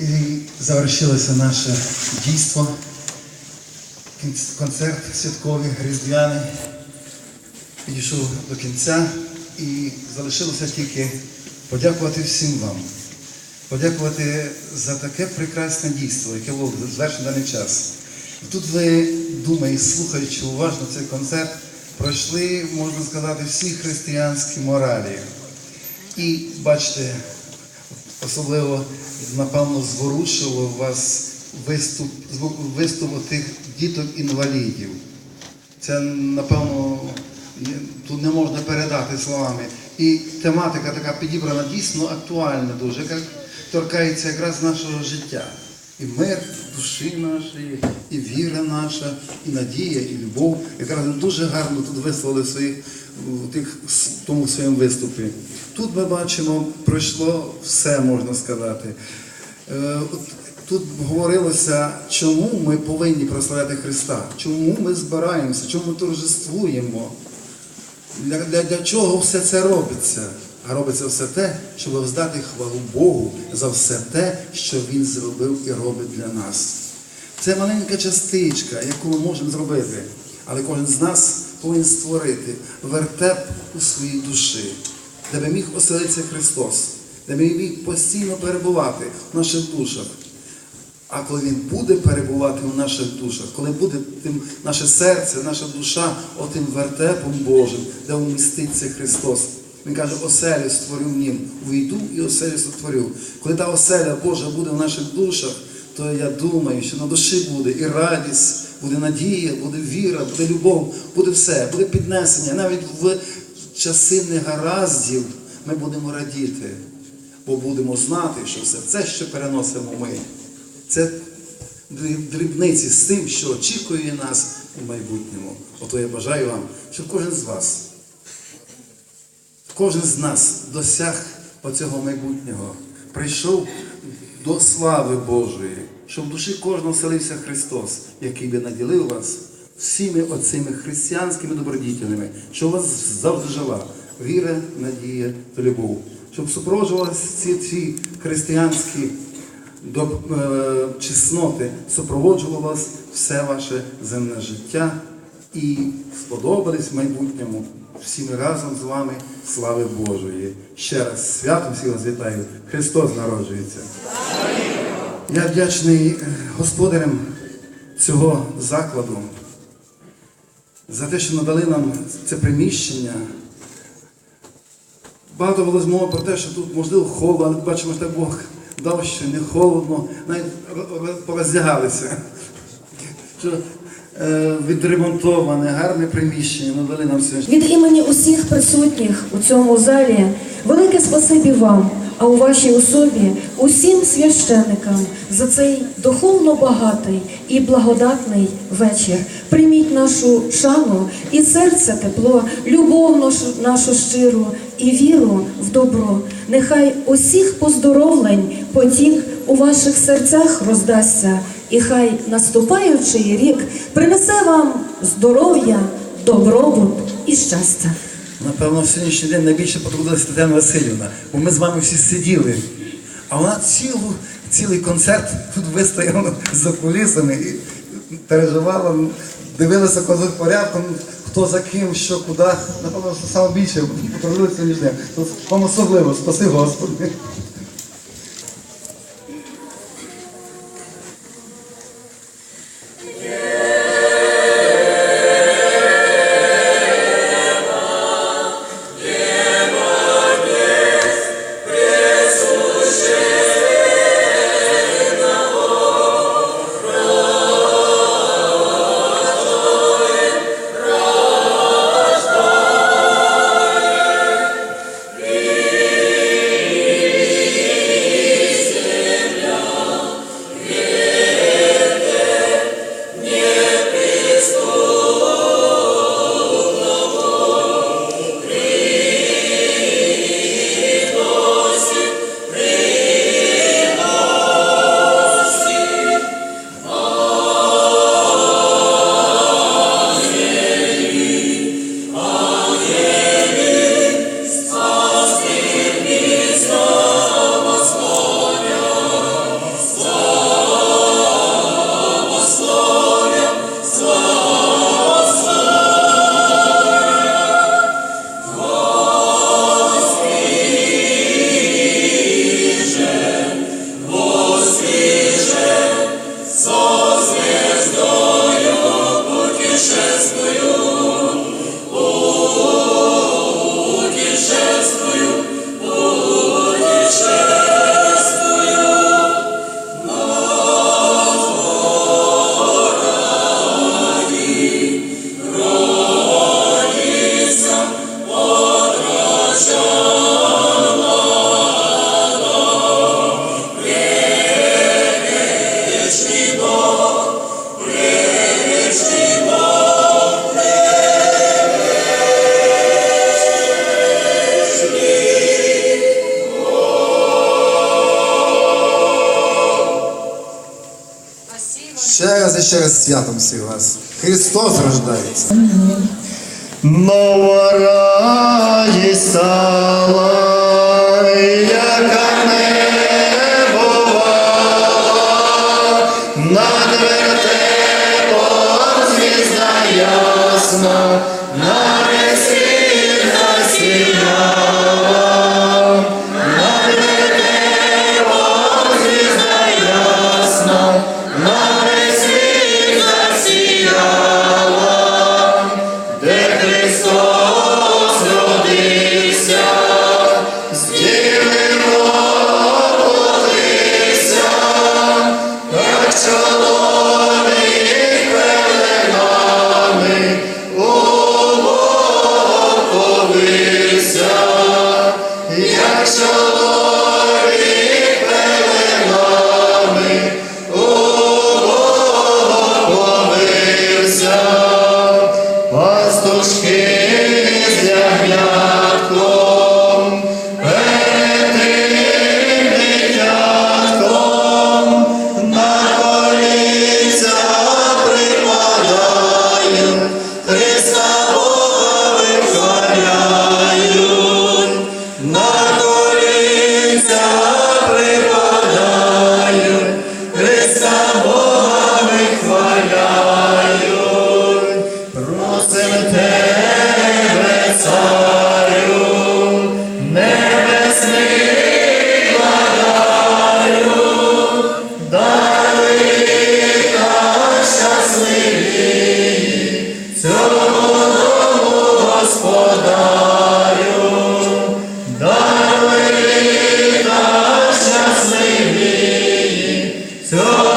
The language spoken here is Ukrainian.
І завершилося наше дійство, концерт святковий, різдвяний. Підійшов до кінця і залишилося тільки подякувати всім вам. Подякувати за таке прекрасне дійство, яке було звершено даний час. Тут ви, думаю, слухаючи уважно цей концерт, пройшли, можна сказати, всі християнські моралі. І бачите, особливо, напевно, зворушило вас виступ, виступ тих діток-інвалідів. Це, напевно, тут не можна передати словами. І тематика така підібрана дійсно актуальна дуже, яка торкається якраз нашого життя. І мир душі нашої, і віра наша, і надія, і любов. Якраз дуже гарно тут висловили своїх в тих тому своєму виступі. Тут ми бачимо, пройшло все, можна сказати. Е, Тут говорилося, чому ми повинні прославляти Христа, чому ми збираємося, чому ми торжествуємо, для, для, для чого все це робиться. А робиться все те, щоб вздати хвалу Богу за все те, що Він зробив і робить для нас. Це маленька частичка, яку ми можемо зробити, але кожен з нас повинен створити вертеп у своїй душі, де би міг оселитися Христос, де би міг постійно перебувати в наших душах. А коли він буде перебувати в наших душах, коли буде тим наше серце, наша душа отим вертепом Божим, де вміститься Христос. Він каже, оселю створю в нім, вийду і оселю сотворю. Коли та оселя Божа буде в наших душах, то я думаю, що на душі буде і радість, буде надія, буде віра, буде любов, буде все, буде піднесення. Навіть в часи негараздів ми будемо радіти, бо будемо знати, що все це, що переносимо ми. Це дрібниці з тим, що очікує нас у майбутньому. Ото я бажаю вам, щоб кожен з вас, кожен з нас досяг оцього майбутнього, прийшов до слави Божої, щоб в душі кожного селився Христос, який би наділив вас всіми оцими християнськими добродітелями, що у вас завжди жила віра, надія та любов, щоб супроводжувалися ці, ці християнські до е, чесноти супроводжувало вас все ваше земне життя і сподобались в майбутньому всі ми разом з вами слави Божої. Ще раз святом всіх вас вітаю. Христос народжується. Я вдячний е, господарям цього закладу за те, що надали нам це приміщення. Багато було змови про те, що тут можливо холодно, але бачимо, що Бог дав, що не холодно, навіть ро- ро- пороздягалися. Що е, відремонтоване, гарне приміщення надали нам сьогодні. Від імені усіх присутніх у цьому залі велике спасибі вам, а у вашій особі усім священникам за цей духовно багатий і благодатний вечір. Прийміть нашу шану і серце тепло, любов нашу щиру і віру в добро. Нехай усіх поздоровлень потік у ваших серцях роздасться, і хай наступаючий рік принесе вам здоров'я, добробут і щастя. Напевно, в сьогоднішній день найбільше потрудилася Тетяна Васильівна, бо ми з вами всі сиділи. А вона цілу, цілий концерт тут вистояла за кулісами і переживала, дивилася коли порядком, хто за ким, що, куди. Напевно, саме більше потрудилися між ним. Вам особливо, спаси Господи. Ще раз і ще раз святом всіх вас. Христос рождається. Нова радість стала, яка не бувала, над вертепом звізда ясна, Krishna 저